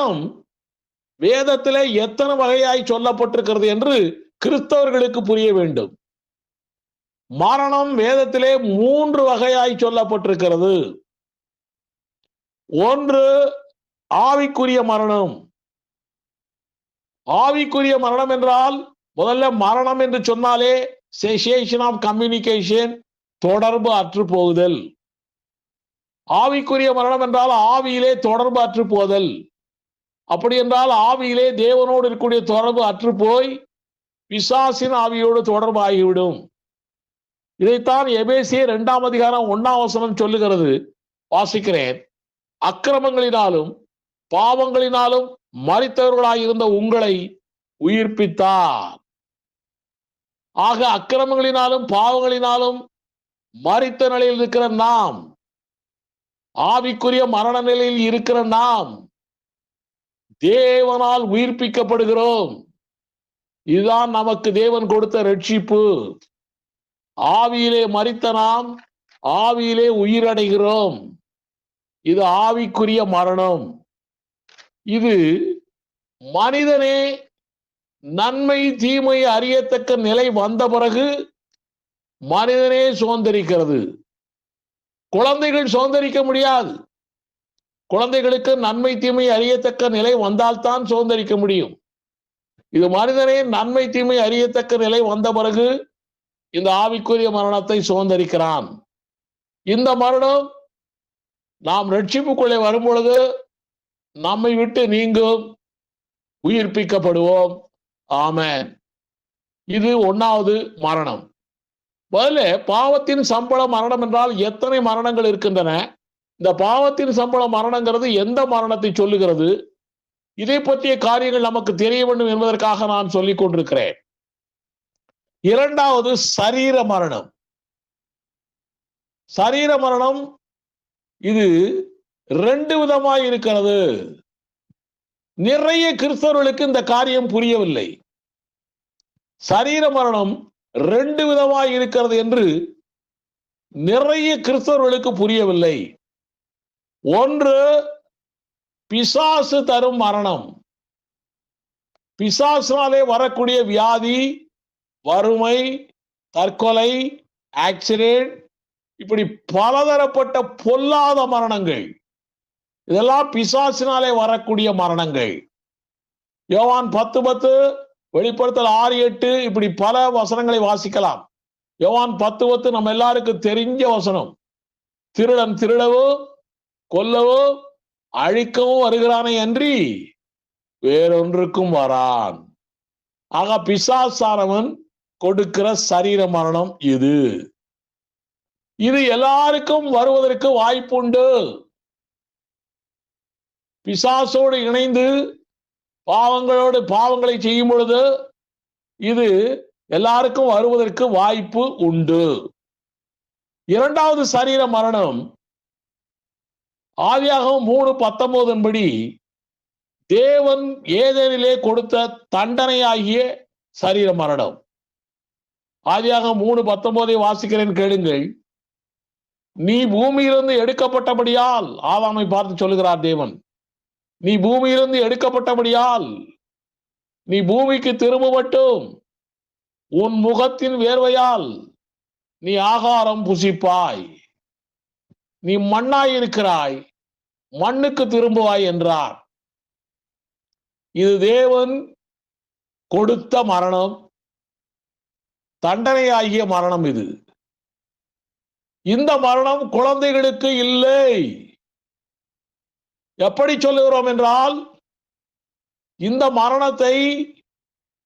மரணம் வேதத்திலே எத்தனை வகையாய் சொல்லப்பட்டிருக்கிறது என்று கிறிஸ்தவர்களுக்கு புரிய வேண்டும். மரணம் வேதத்திலே மூன்று வகையாய் சொல்லப்பட்டிருக்கிறது. ஒன்று ஆவிக்குரிய மரணம். ஆவிக்குரிய மரணம் என்றால் முதல்ல மரணம் என்று சொன்னாலே செசேஷன் ஆஃப் கம்யூனிகேஷன் தொடர்பு அற்று போகுதல் ஆவிக்குரிய மரணம் என்றால் ஆவியிலே தொடர்பு அற்று போதல் அப்படி என்றால் ஆவியிலே தேவனோடு இருக்கக்கூடிய தொடர்பு அற்று போய் பிசாசின் ஆவியோடு தொடர்பு ஆகிவிடும் இதைத்தான் எபேசிய இரண்டாம் அதிகாரம் ஒன்னாம் வசனம் சொல்லுகிறது. வாசிக்கிறேன். அக்கிரமங்களினாலும் பாவங்களினாலும் மறித்தவர்களாயிருந்த உங்களை உயிர்ப்பித்தார். ஆக அக்கிரமங்களினாலும் பாவங்களினாலும் மறித்த நிலையில் இருக்கிற நாம் ஆவிக்குரிய மரண நிலையில் இருக்கிற நாம் தேவனால் உயிர்ப்பிக்கப்படுகிறோம். இதுதான் நமக்கு தேவன் கொடுத்த ரட்சிப்பு. ஆவியிலே மறித்த நாம் ஆவியிலே உயிரடைகிறோம். இது ஆவிக்குரிய மரணம். இது மனிதனே நன்மை தீமை அறியத்தக்க நிலை வந்த பிறகு மனிதனே சுதந்திரிக்கிறது. குழந்தைகள் சுதந்திரிக்க முடியாது. குழந்தைகளுக்கு நன்மை தீமை அறியத்தக்க நிலை வந்தால்தான் சுதந்திரிக்க முடியும். இது மனிதனே நன்மை தீமை அறியத்தக்க நிலை வந்த பிறகு இந்த ஆவிக்குரிய மரணத்தை சுதந்திரிக்கிறான். இந்த மரணம் நாம் ரட்சிப்புக்குள்ளே வரும் பொழுது நம்மை விட்டு நீங்கும் உயிர்ப்பிக்கப்படுவோம். ஆமென். இது ஒன்னாவது மரணம். பதில பாவத்தின் சம்பள மரணம் என்றால் எத்தனை மரணங்கள் இருக்கின்றன? இந்த பாவத்தின் சம்பள மரணங்கிறது எந்த மரணத்தை சொல்லுகிறது? இதை பற்றிய காரியங்கள் நமக்கு தெரிய வேண்டும் என்பதற்காக நான் சொல்லிக் கொண்டிருக்கிறேன். இரண்டாவது சரீர மரணம். சரீர மரணம் இது ரெண்டு விதமாய் இருக்கிறது. நிறைய கிறிஸ்தவர்களுக்கு இந்த காரியம் புரியவில்லை. சரீர மரணம் ரெண்டு விதமாய் இருக்கிறது என்று நிறைய கிறிஸ்தவர்களுக்கு புரியவில்லை. ஒன்று பிசாசு தரும் மரணம். பிசாசினாலே வரக்கூடிய வியாதி வறுமை தற்கொலை ஆக்சிடென்ட் இப்படி பலதரப்பட்ட பொல்லாத மரணங்கள். இதெல்லாம் பிசாசினாலே வரக்கூடிய மரணங்கள். யோவான் பத்து பத்து வெளிப்படுத்தல் ஆறு எட்டு இப்படி பல வசனங்களை வாசிக்கலாம். யோவான் பத்து பத்து நம்ம எல்லாருக்கும் தெரிஞ்ச வசனம். திருடன் திருடவும் கொல்லவோ அழிக்கவும் வருகிறானே அன்றி வேறொன்றுக்கும் வரான். ஆக பிசாசானவன் கொடுக்கிற சரீர மரணம் இது. இது எல்லாருக்கும் வருவதற்கு வாய்ப்புண்டு. பிசாசோடு இணைந்து பாவங்களோடு பாவங்களை செய்யும் பொழுது இது எல்லாருக்கும் வருவதற்கு வாய்ப்பு உண்டு. இரண்டாவது சரீர மரணம் ஆதியாகவும் மூணு பத்தொன்பதன்படி தேவன் ஏதேனிலே கொடுத்த தண்டனையாகிய சரீர மரணம். ஆதியாக மூணு பத்தொன்பதை வாசிக்கிறேன் கேளுங்கள். நீ பூமியிலிருந்து எடுக்கப்பட்டபடியால் ஆதாமை பார்த்து சொல்லுகிறார் தேவன். நீ பூமியிலிருந்து எடுக்கப்பட்டபடியால் நீ பூமிக்கு திரும்ப மட்டும் உன் முகத்தின் வேர்வையால் நீ ஆகாரம் புசிப்பாய். நீ மண்ணாய் இருக்கிறாய். மண்ணுக்கு திரும்புவாய் என்றார். இது தேவன் கொடுத்த மரணம். தண்டனையாகிய மரணம் இது. இந்த மரணம் குழந்தைகளுக்கு இல்லை. எப்படி சொல்லுகிறோம் என்றால் இந்த மரணத்தை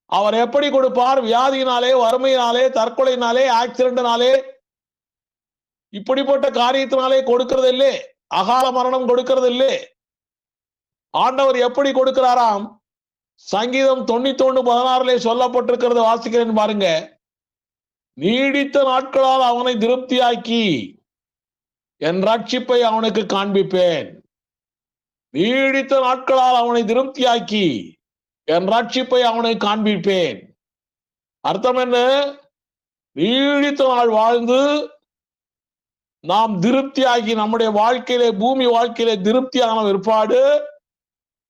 அவர் எப்படி கொடுப்பார்? வியாதியினாலே வறுமையினாலே தற்கொலையினாலே ஆக்சிடென்ட்னாலே இப்படிப்பட்ட காரியத்தினாலே கொடுக்கிறது இல்லை அகால மரணம் கொடுக்கிறது இல்லை ஆண்டவர் எப்படி கொடுக்கிறாராம்? சங்கீதம் தொண்ணூத்தி ஒண்ணு பதினாறுல சொல்லப்பட்டிருக்கிறது வாசிக்கிறேன் பாருங்க. நீடித்த நாட்களால் அவனை திருப்தியாக்கி என் ரட்சிப்பை அவனுக்கு காண்பிப்பேன். நீடித்த நாட்களால் அவனை திருப்தியாக்கி என் ரட்சிப்பை அவனுக்கு காண்பிப்பேன். அர்த்தம் என்ன? நீடித்த நாள் வாழ்ந்து நாம் திருப்தியாகி நம்முடைய வாழ்க்கையிலே பூமி வாழ்க்கையிலே திருப்தியான பிற்பாடு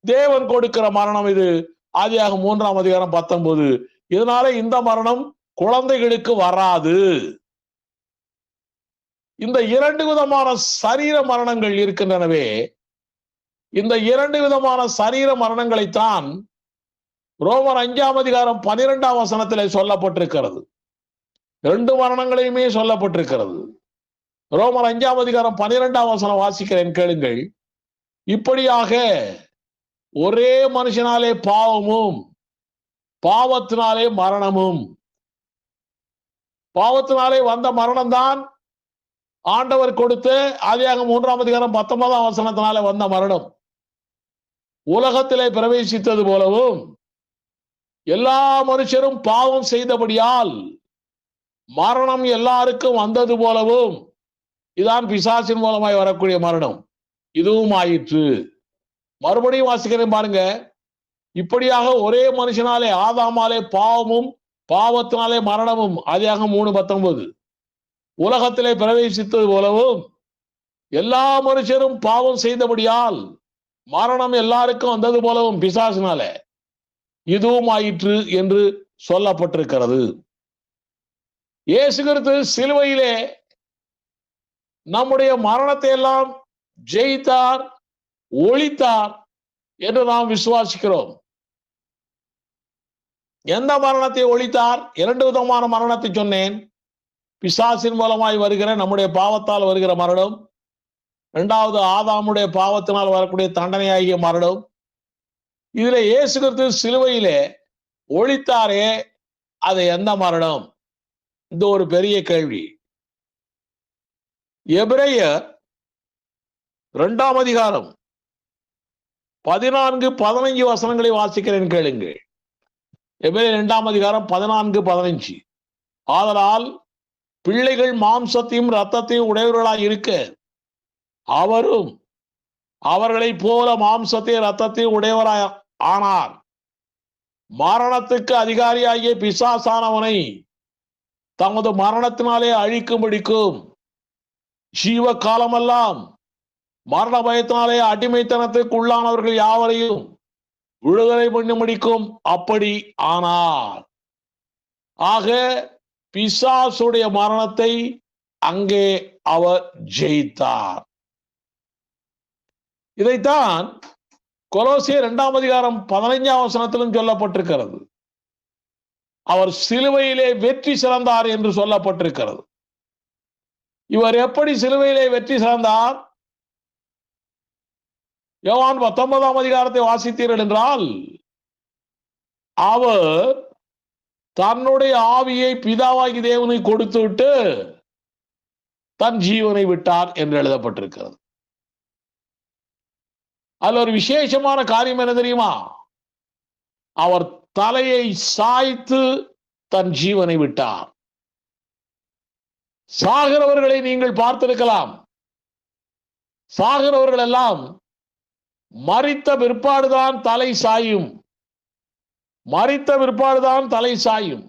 தேவன் கொடுக்கிற மரணம் இது. ஆதியாக மூன்றாம் அதிகாரம் பத்தொன்பது. இதனால இந்த மரணம் குழந்தைகளுக்கு வராது. இந்த இரண்டு விதமான சரீர மரணங்கள் இருக்கின்றனவே. இந்த இரண்டு விதமான சரீர மரணங்களைத்தான் ரோமர் அஞ்சாம் அதிகாரம் பனிரெண்டாம் வசனத்திலே சொல்லப்பட்டிருக்கிறது. ரெண்டு மரணங்களையுமே சொல்லப்பட்டிருக்கிறது. ரோமர் அஞ்சாம் அதிகாரம் பனிரெண்டாம் வசனம் வாசிக்கிறேன் கேளுங்கள். இப்படியாக ஒரே மனுஷனாலே பாவமும் பாவத்தினாலே மரணமும். பாவத்தினாலே வந்த மரணம் தான் ஆண்டவர் கொடுத்து ஆதியாக மூன்றாம் அதிகாரம் பத்தொன்பதாம் வசனத்தினாலே வந்த மரணம். உலகத்திலே பிரவேசித்தது போலவும் எல்லா மனுஷரும் பாவம் செய்தபடியால் மரணம் எல்லாருக்கும் வந்தது போலவும் இதான் பிசாசின் மூலமாய் வரக்கூடிய மரணம். இதுவும் ஆயிற்று. மறுபடியும் வாசிக்கிறேன் பாருங்க. இப்படியாக ஒரே மனுஷனாலே ஆதாமாலே பாவமும் பாவத்தினாலே மரணமும் அதியாக மூணு பத்தொன்பது. உலகத்திலே பிரவேசித்தது போலவும் எல்லா மனுஷரும் பாவம் செய்தபடியால் மரணம் எல்லாருக்கும் வந்தது போலவும் பிசாசினால இதுவும் ஆயிற்று என்று சொல்லப்பட்டிருக்கிறது. இயேசு கிறிஸ்து சிலுவையிலே நம்முடைய மரணத்தை எல்லாம் ஜெயித்தார் ஒழித்தார் என்று நாம் விசுவாசிக்கிறோம். எந்த மரணத்தை ஒழித்தார்? இரண்டு விதமான மரணத்தை சொன்னேன். பிசாசின் மூலமாய் வருகிற நம்முடைய பாவத்தால் வருகிற மரணம். இரண்டாவது ஆதாமுடைய பாவத்தினால் வரக்கூடிய தண்டனையாகிய மரணம். இதுல இயேசு கிறிஸ்து சிலுவையிலே ஒழித்தாரே அது எந்த மரணம்? இந்த ஒரு பெரிய கேள்வி. எபிரேயர் இரண்டாம் அதிகாரம் பதினான்கு பதினைஞ்சு வசனங்களை வாசிக்கிறேன் கேளுங்கள் எபிரேயர் இரண்டாம் அதிகாரம் பதினான்கு பதினைஞ்சு. ஆதலால் பிள்ளைகள் மாம்சத்தையும் இரத்தத்தையும் உடையவர்களாய் இருக்க அவரும் அவர்களைப் போல மாம்சத்தையும் இரத்தத்தையும் உடையவராய் ஆனார். மரணத்துக்கு அதிகாரியாகிய பிசாசானவனை தமது மரணத்தினாலே அழிக்கும்படிக்கும் ஜீவ காலமெல்லாம் மரண பயத்தினாலே அடிமைத்தனத்துக்கு உள்ளானவர்கள் யாவரையும் விடுதலை பண்ணும்படிக்கும் அப்படி ஆனார். ஆக பிசாசுடைய மரணத்தை அங்கே அவர் ஜெயித்தார். இதைத்தான் கொலோசிய இரண்டாம் அதிகாரம் பதினைஞ்சாம் வசனத்திலும் சொல்லப்பட்டிருக்கிறது. அவர் சிலுவையிலே வெற்றி சிறந்தார் என்று சொல்லப்பட்டிருக்கிறது. இவர் எப்படி சிலுவையிலே வெற்றி சார்ந்தார் யோவான் பத்தொன்பதாம் அதிகாரத்தை வாசித்தீர்கள் என்றால் அவர் தன்னுடைய ஆவியை பிதாவாகி தேவனை கொடுத்து விட்டு தன் ஜீவனை விட்டார் என்று எழுதப்பட்டிருக்கிறது. அதுல ஒரு விசேஷமான காரியம் என்ன தெரியுமா? அவர் தலையை சாய்த்து தன் ஜீவனை விட்டார். சாகிறவர்களை நீங்கள் பார்த்திருக்கலாம். சாகிறவர்கள் எல்லாம் மறித்த பிற்பாடுதான் தலை சாயும். மறித்த பிற்பாடுதான் தலை சாயும்.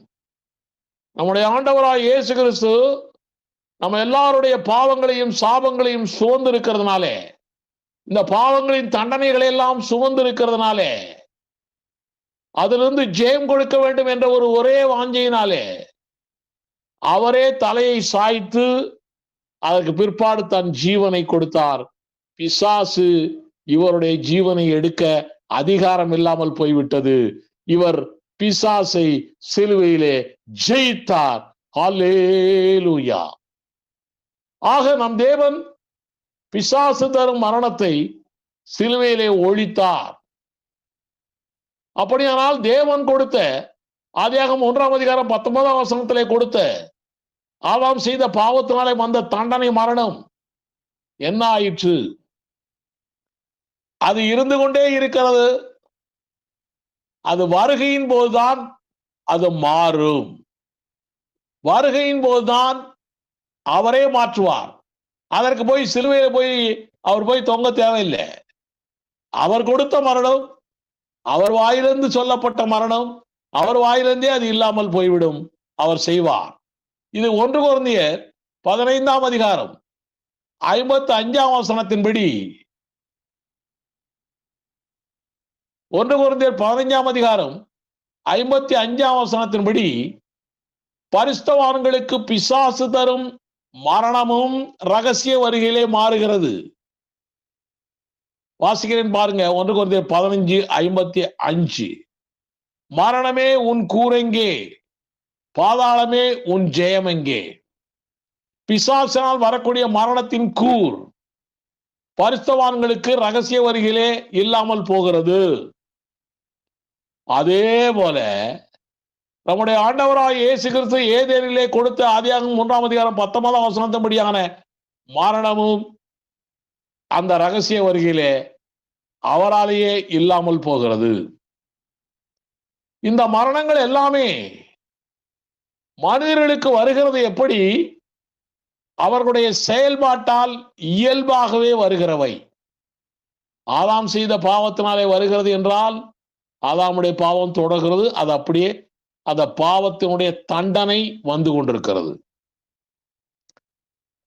நம்முடைய ஆண்டவராய் இயேசு கிறிஸ்து நம்ம எல்லாருடைய பாவங்களையும் சாபங்களையும் சுமந்து இருக்கிறதுனாலே இந்த பாவங்களின் தண்டனைகளை எல்லாம் சுமந்து இருக்கிறதுனாலே அதிலிருந்து ஜெயம் கொடுக்க வேண்டும் என்ற ஒரு ஒரே வாஞ்சையினாலே அவரே தலையை சாய்த்து அதற்கு பிற்பாடு தன் ஜீவனை கொடுத்தார். பிசாசு இவருடைய ஜீவனை எடுக்க அதிகாரம் இல்லாமல் போய்விட்டது. இவர் பிசாசை சிலுவையிலே ஜெயித்தார். ஹalleluya. ஆக நம் தேவன் பிசாசு தரும் மரணத்தை சிலுவையிலே ஒழித்தார். அப்படியானால் தேவன் கொடுத்த ஆதியாகம் ஒன்றாம் அதிகாரம் பத்தொன்பதாம் வசனத்திலே கொடுத்த ஆதாம் செய்த பாவத்தினாலே வந்த தண்டனை மரணம் என்ன ஆயிற்று அது இருந்து கொண்டே இருக்கிறது. அது வருகையின் போதுதான் அது மாறும். வருகையின் போதுதான் அவரே மாற்றுவார். அதற்கு போய் சிலுவையில போய் அவர் போய் தொங்க தேவையில்லை. அவர் கொடுத்த மரணம் அவர் வாயிலிருந்து சொல்லப்பட்ட மரணம் அவர் வாயிலிருந்தே அது இல்லாமல் போய்விடும். அவர் செய்வார். இது ஒன்று குழந்தைய பதினைந்தாம் அதிகாரம் ஐம்பத்தி அஞ்சாம் வசனத்தின்படி. ஒன்று குழந்தையர் பதினைஞ்சாம் அதிகாரம் ஐம்பத்தி அஞ்சாம் வசனத்தின்படி. பரிஸ்தவான்களுக்கு பிசாசு தரும் மரணமும் ரகசிய வருகையிலே மாறுகிறது. வாசிக்கிறேன் பாருங்க ஒன்று குழந்தையர் பதினஞ்சு ஐம்பத்தி அஞ்சு மரணமே உன் கூரெங்கே பாதாளமே உன் ஜெயம் எங்கே பிசாசனால் வரக்கூடிய மரணத்தின் கூர் பரிஸ்தவான்களுக்கு ரகசிய வரிகளே இல்லாமல் போகிறது. அதே போல நம்முடைய ஆண்டவராய் இயேசு கிறிஸ்து ஏதேனிலே கொடுத்த ஆதியாகும் மூன்றாம் அதிகாரம் பத்தொன்பதாம் வசனத்தின்படியான மரணமும் அந்த ரகசிய வருகையிலே அவராலேயே இல்லாமல் போகிறது. இந்த மரணங்கள் எல்லாமே மனிதர்களுக்கு வருகிறது எப்படி? அவர்களுடைய செயல்பாட்டால் இயல்பாகவே வருகிறவை. ஆதாம் செய்த பாவத்தினாலே வருகிறது என்றால் ஆதாமுடைய பாவம் தொடர்கிறது. அது அப்படியே அந்த பாவத்தினுடைய தண்டனை வந்து கொண்டிருக்கிறது.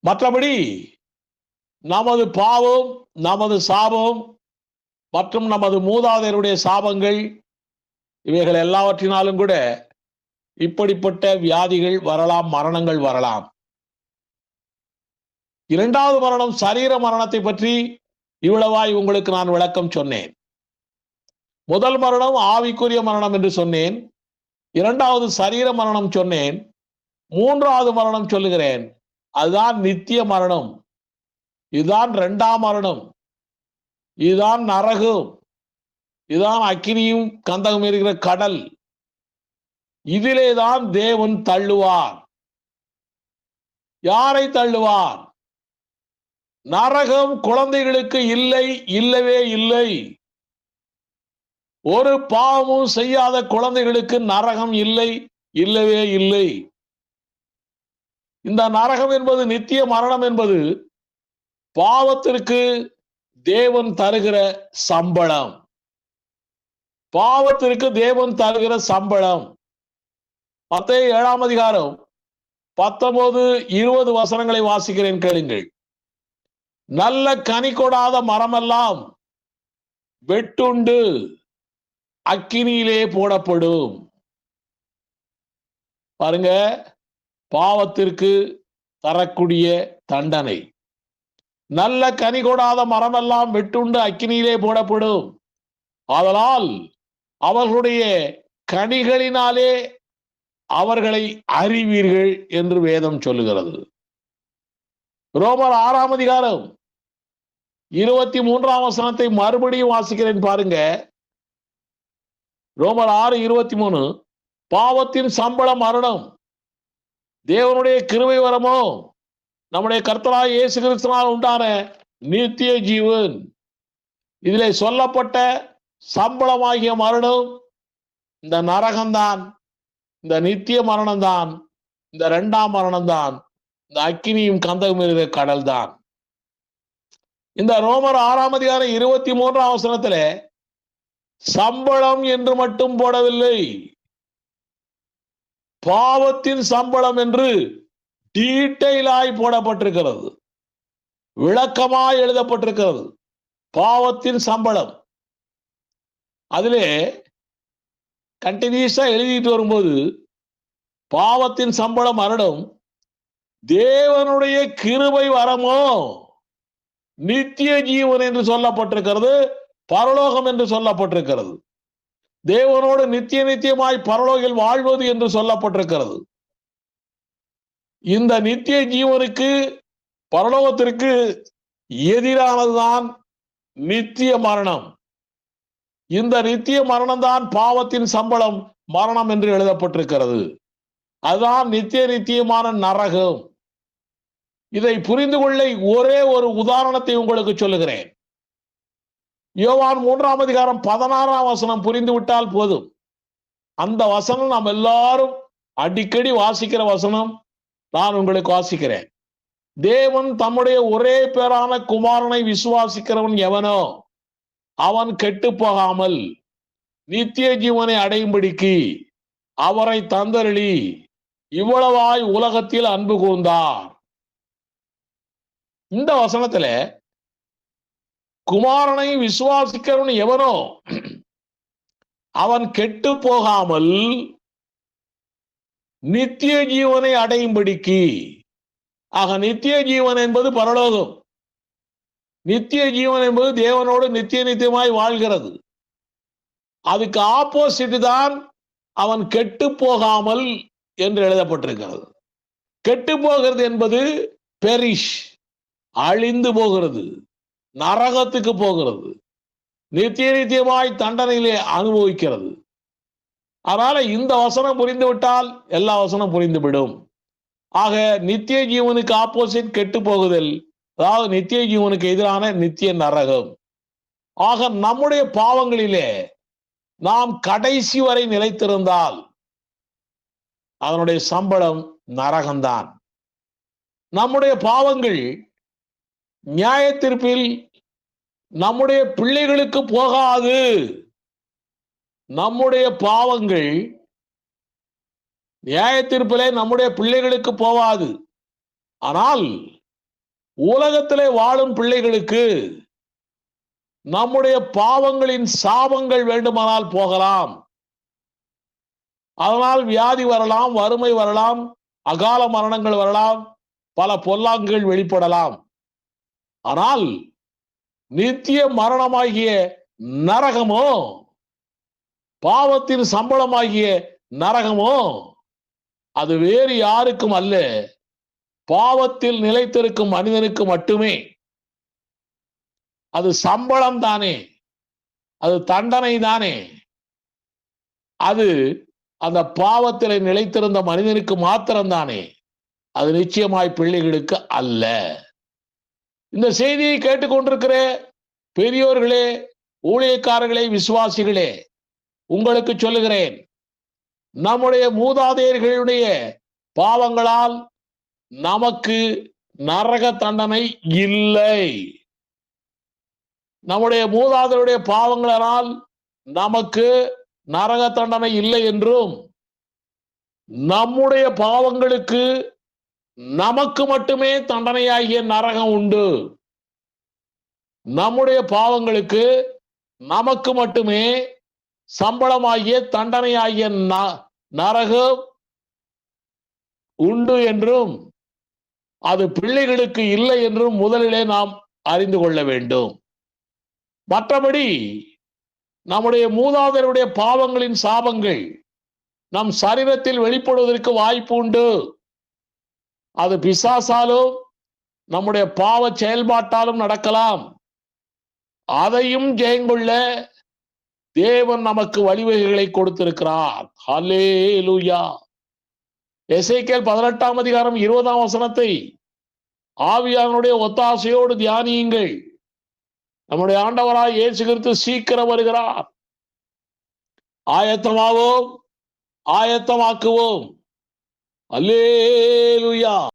மற்றபடி நமது பாவம் நமது சாபம் மற்றும் நமது மூதாதையருடைய சாபங்கள் இவைகள் எல்லாவற்றினாலும் கூட இப்படிப்பட்ட வியாதிகள் வரலாம் மரணங்கள் வரலாம். இரண்டாவது மரணம் சரீர மரணத்தை பற்றி இவ்வளவாய் உங்களுக்கு நான் விளக்கம் சொன்னேன். முதல் மரணம் ஆவிக்குரிய மரணம் என்று சொன்னேன். இரண்டாவது சரீர மரணம் சொன்னேன். மூன்றாவது மரணம் சொல்லுகிறேன். அதுதான் நித்திய மரணம். இதுதான் இரண்டாம் மரணம். இதுதான் நரகம். இதுதான் அக்கினியும் கந்தகம் இருக்கிற கடல். இதிலே தான் தேவன் தள்ளுவார். யாரை தள்ளுவார்? நரகம் குழந்தைகளுக்கு இல்லை இல்லவே இல்லை. ஒரு பாவமும் செய்யாத குழந்தைகளுக்கு நரகம் இல்லை இல்லவே இல்லை. இந்த நரகம் என்பது நித்திய மரணம் என்பது பாவத்திற்கு தேவன் தருகிற சம்பளம். பாவத்திற்கு தேவன் தருகிற சம்பளம். மத்திய ஏழாம் அதிகாரம் பத்தொன்பது இருபது வசனங்களை வாசிக்கிறேன் கேளுங்கள். நல்ல கனி கொடாத மரமெல்லாம் வெட்டுண்டு அக்கினியிலே போடப்படும். பாருங்க பாவத்திற்கு தரக்கூடிய தண்டனை. நல்ல கனி கொடாத மரமெல்லாம் வெட்டுண்டு அக்கினியிலே போடப்படும். ஆதலால் அவர்களுடைய கனிகளினாலே அவர்களை அறிவீர்கள் என்று வேதம் சொல்லுகிறது. ரோமர் ஆறாம் அதிகாரம் இருபத்தி மூன்றாம் வசனத்தை மறுபடியும் வாசிக்கிறேன் பாருங்க. ரோமர் ஆறு இருபத்தி மூணு பாவத்தின் சம்பளம் மரணம் தேவனுடைய கிருவை வரமோ நம்முடைய கர்த்தராய் இயேசு கிறிஸ்தனால் உண்டான நித்திய ஜீவன். இதிலே சொல்லப்பட்ட சம்பளமாகிய மரணம் இந்த நரகம்தான் இந்த நித்திய மரணம் தான் இந்த இரண்டாம் மரணம் தான் இந்த அக்கினியும் கந்தகம் இருக்கிற கடல் தான் இந்த ரோமர் ஆறாம் அதிகாரம் இருபத்தி மூன்றாம் அவசரத்துல சம்பளம் என்று மட்டும் போடவில்லை. பாவத்தின் சம்பளம் என்று டீட்டெயிலாய் போடப்பட்டிருக்கிறது. விளக்கமாய் எழுதப்பட்டிருக்கிறது. பாவத்தின் சம்பளம். அதிலே கண்டினியூஸாக எழுதிட்டு வரும்போது பாவத்தின் சம்பளம் மரணம் தேவனுடைய கிருபை வரமோ? நித்திய ஜீவன் என்று சொல்லப்பட்டிருக்கிறது பரலோகம் என்று சொல்லப்பட்டிருக்கிறது. தேவனோடு நித்திய நித்தியமாய் பரலோகில் வாழ்வது என்று சொல்லப்பட்டிருக்கிறது. இந்த நித்திய ஜீவனுக்கு பரலோகத்திற்கு எதிரானதுதான் நித்திய மரணம். இந்த நித்திய மரணம்தான் பாவத்தின் சம்பளம் மரணம் என்று எழுதப்பட்டிருக்கிறது. அதுதான் நித்திய நித்தியமான நரகம். இதை புரிந்து கொள்ள ஒரே ஒரு உதாரணத்தை உங்களுக்கு சொல்லுகிறேன். யோவான் மூன்றாம் அதிகாரம் பதினாறாம் வசனம் புரிந்து விட்டால் போதும். அந்த வசனம் நாம் எல்லாரும் அடிக்கடி வாசிக்கிற வசனம். நான் உங்களுக்கு வாசிக்கிறேன். தேவன் தம்முடைய ஒரே பேரான குமாரனை விசுவாசிக்கிறவன் எவனோ? அவன் கெட்டு போகாமல் நித்திய ஜீவனை அடையும்படிக்கு அவரை தந்தருளி இவ்வளவாய் உலகத்தில் அன்பு கூர்ந்தார். இந்த வசனத்துல குமாரனை விசுவாசிக்கிறவன் எவனோ அவன் கெட்டு போகாமல் நித்திய ஜீவனை அடையும்படிக்கு ஆக நித்திய ஜீவன் என்பது பரலோகம். நித்திய ஜீவன் என்பது தேவனோடு நித்திய நித்தியமாய் வாழ்கிறது. அதுக்கு ஆப்போசிட் தான் அவன் கெட்டு போகாமல் என்று எழுதப்பட்டிருக்கிறது. கெட்டு போகிறது என்பது பெரிஷ் அழிந்து போகிறது நரகத்துக்கு போகிறது நித்திய நித்தியமாய் தண்டனையிலே அனுபவிக்கிறது. அதனால இந்த வசனம் புரிந்துவிட்டால் எல்லா வசனம் புரிந்துவிடும். ஆக நித்திய ஜீவனுக்கு ஆப்போசிட் கெட்டு போகுதல் அதாவது நித்திய ஜீவனுக்கு எதிரான நித்திய நரகம். ஆக நம்முடைய பாவங்களிலே நாம் கடைசி வரை நிலைத்திருந்தால் அதனுடைய சம்பளம் நரகம்தான். நம்முடைய பாவங்கள் நியாயத்தீர்ப்பில் நம்முடைய பிள்ளைகளுக்கு போகாது. நம்முடைய பாவங்கள் நியாயத்தீர்ப்பிலே நம்முடைய பிள்ளைகளுக்கு போகாது ஆனால் உலகத்திலே வாழும் பிள்ளைகளுக்கு நம்முடைய பாவங்களின் சாபங்கள் வேண்டுமானால் போகலாம். அதனால் வியாதி வரலாம் வறுமை வரலாம் அகால மரணங்கள் வரலாம் பல பொல்லாங்குகள் வெளிப்படலாம். ஆனால் நித்திய மரணமாகிய நரகமோ பாவத்தின் சம்பளமாகிய நரகமோ அது வேறு யாருக்கும் அல்ல. பாவத்தில் நிலைத்திருக்கும் மனிதனுக்கு மட்டுமே அது சம்பளம் தானே அது தண்டனை தானே. அது அந்த பாவத்தில் நிலைத்திருந்த மனிதனுக்கு மாத்திரம்தானே. அது நிச்சயமாய் பிள்ளைகளுக்கு அல்ல. இந்த செய்தியை கேட்டுக்கொண்டிருக்கிற பெரியோர்களே ஊழியக்காரர்களே விசுவாசிகளே உங்களுக்கு சொல்லுகிறேன் நம்முடைய மூதாதையர்களுடைய பாவங்களால் நமக்கு நரக தண்டனை இல்லை. நம்முடைய மூதாதருடைய பாவங்களால் நமக்கு நரக தண்டனை இல்லை என்றும் நம்முடைய பாவங்களுக்கு நமக்கு மட்டுமே தண்டனையாகிய நரகம் உண்டு. நம்முடைய பாவங்களுக்கு நமக்கு மட்டுமே சம்பளமாகிய தண்டனையாகிய ந- நரகம் உண்டு என்றும் அது பிள்ளைகளுக்கு இல்லை என்றும் முதலிலே நாம் அறிந்து கொள்ள வேண்டும். மற்றபடி நம்முடைய மூதாதையருடைய பாவங்களின் சாபங்கள் நம் சரீரத்தில் வெளிப்படுவதற்கு வாய்ப்பு உண்டு. அது பிசாசாலும் நம்முடைய பாவ செயல்பாட்டாலும் நடக்கலாம். அதையும் ஜெயங்கொள்ள தேவன் நமக்கு வழிவகைகளை கொடுத்திருக்கிறார். லூயா எசைக்கேல் பதினெட்டாம் அதிகாரம் இருபதாம் வசனத்தை ஆவியானுடைய ஒத்தாசையோடு தியானியுங்கள். நம்முடைய ஆண்டவராய் இயேசு கிறிஸ்து சீக்கிரம் வருகிறார். ஆயத்தமாவோம் ஆயத்தமாக்குவோம். அல்லேலுயா.